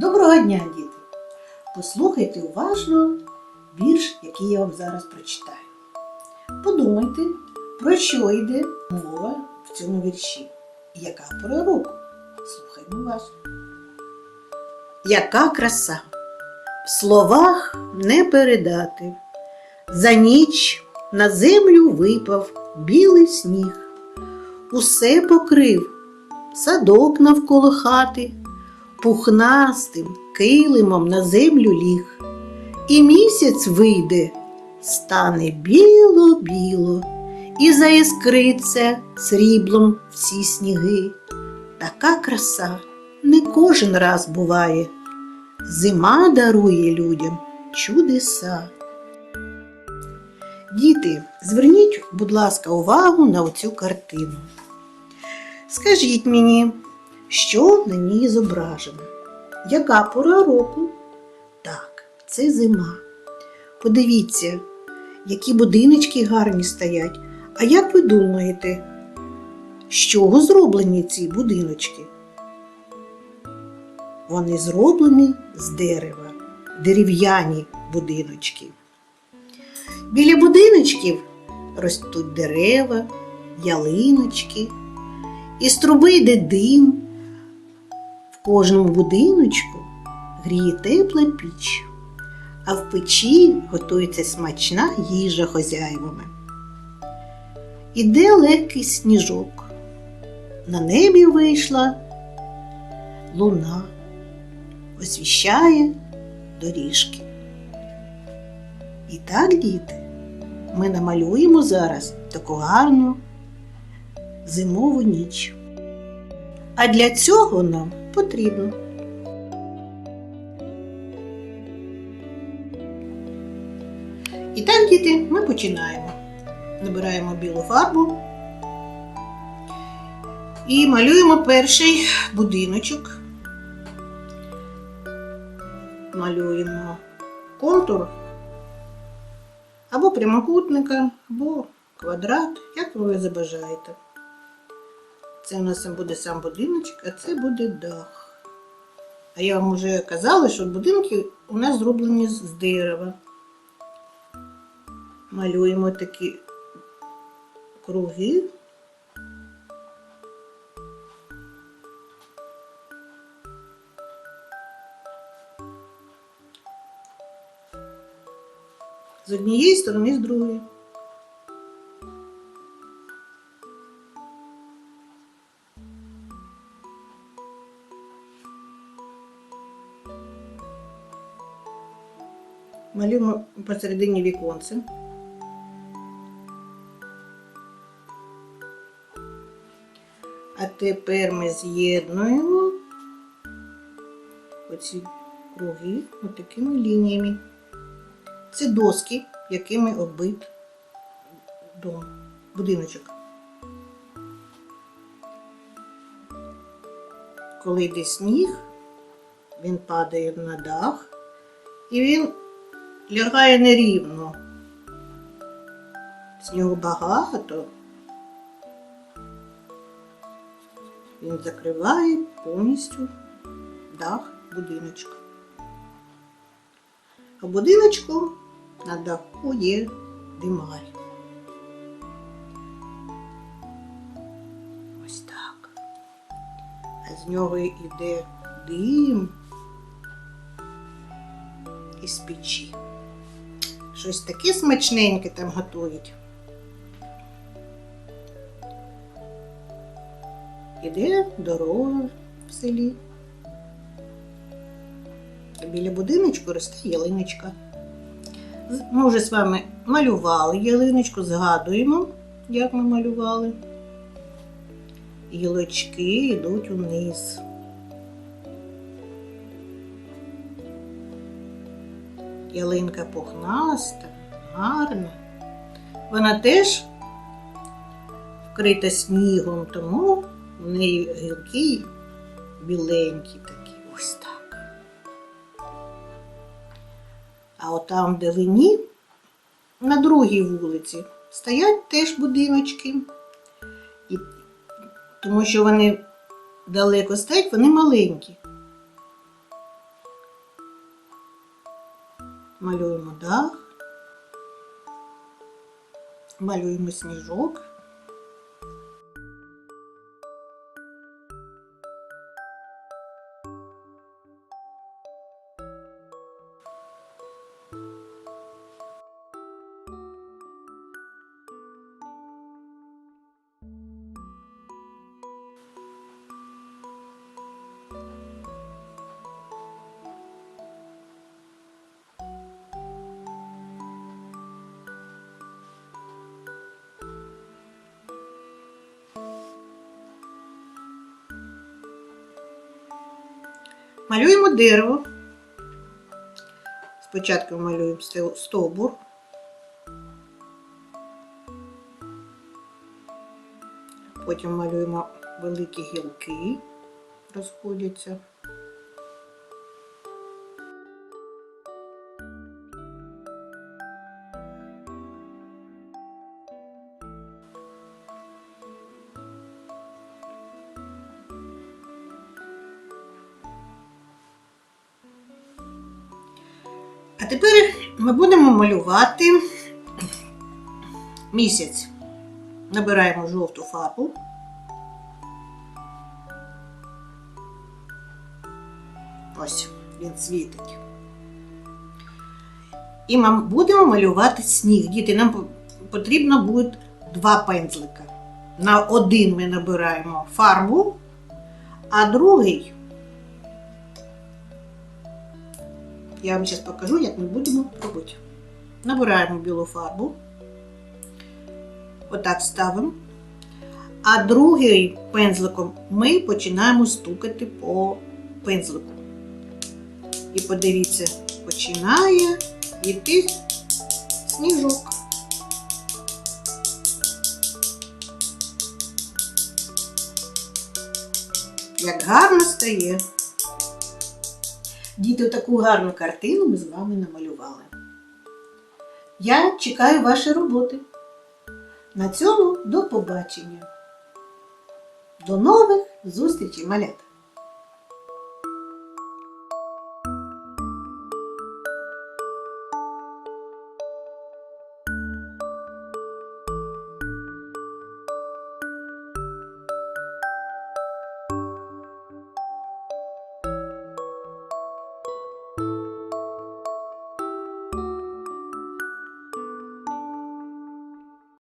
Доброго дня, діти! Послухайте уважно вірш, який я вам зараз прочитаю. Подумайте, про що йде мова в цьому вірші яка пора року. Слухаймо уважно. Яка краса! В словах не передати. За ніч на землю випав білий сніг, усе покрив, садок навколо хати, пухнастим килимом на землю ліг. І місяць вийде, стане біло-біло, і заіскриться сріблом всі сніги. Така краса не кожен раз буває. Зима дарує людям чудеса. Діти, зверніть, будь ласка, увагу на оцю картину. Скажіть мені, що на ній зображено? Яка пора року? Так, це зима. Подивіться, які будиночки гарні стоять. А як ви думаєте, з чого зроблені ці будиночки? Вони зроблені з дерева, дерев'яні будиночки. Біля будиночків ростуть дерева, ялиночки, із труби йде дим. В кожному будиночку гріє тепла піч, а в печі готується смачна їжа хозяєвами. Іде легкий сніжок. На небі вийшла луна, освіщає доріжки. І так, діти, ми намалюємо зараз таку гарну зимову ніч. А для цього нам потрібно І так, діти, ми починаємо. Набираємо білу фарбу і малюємо перший будиночок. Малюємо контур або прямокутника, або квадрат, як ви забажаєте. Це у нас буде сам будиночок, а це буде дах. А я вам вже казала, що будинки у нас зроблені з дерева. Малюємо такі круги. З однієї сторони, з другої. Малюємо посередині віконце. А тепер ми з'єднуємо оці круги отакими лініями. Це доски, якими оббит дом, будиночок. Коли йде сніг, він падає на дах і він лягає нерівно. Снігу багато. Він закриває повністю дах будиночка. А будиночку на даху є димарь. Ось так. А з нього йде дим із печі. Щось таке смачненьке там готують. Іде дорога в селі. Біля будиночку росте ялиночка. Ми вже з вами малювали ялиночку, згадуємо, як ми малювали. Гілочки йдуть униз. Ялинка пухнаста, гарна. Вона теж вкрита снігом, тому в неї гілки біленькі такі. Ось так. А от там, де вині, на другій вулиці, стоять теж будиночки. І, тому що вони далеко стоять, вони маленькі. Малюємо дах, малюємо сніжок. Малюємо дерево. Спочатку малюємо стовбур. Потім малюємо великі гілки, розходяться. Тепер ми будемо малювати місяць. Набираємо жовту фарбу. Ось він світить. І ми будемо малювати сніг. Діти, нам потрібно буде два пензлика. На один ми набираємо фарбу, а другий Я вам зараз покажу, як ми будемо робити. Набираємо білу фарбу. Отак ставимо. А другий пензликом ми починаємо стукати по пензлику. І подивіться, починає йти сніжок. Як гарно стає. Діти, таку гарну картину ми з вами намалювали. Я чекаю ваші роботи. На цьому до побачення. До нових зустрічей, малята!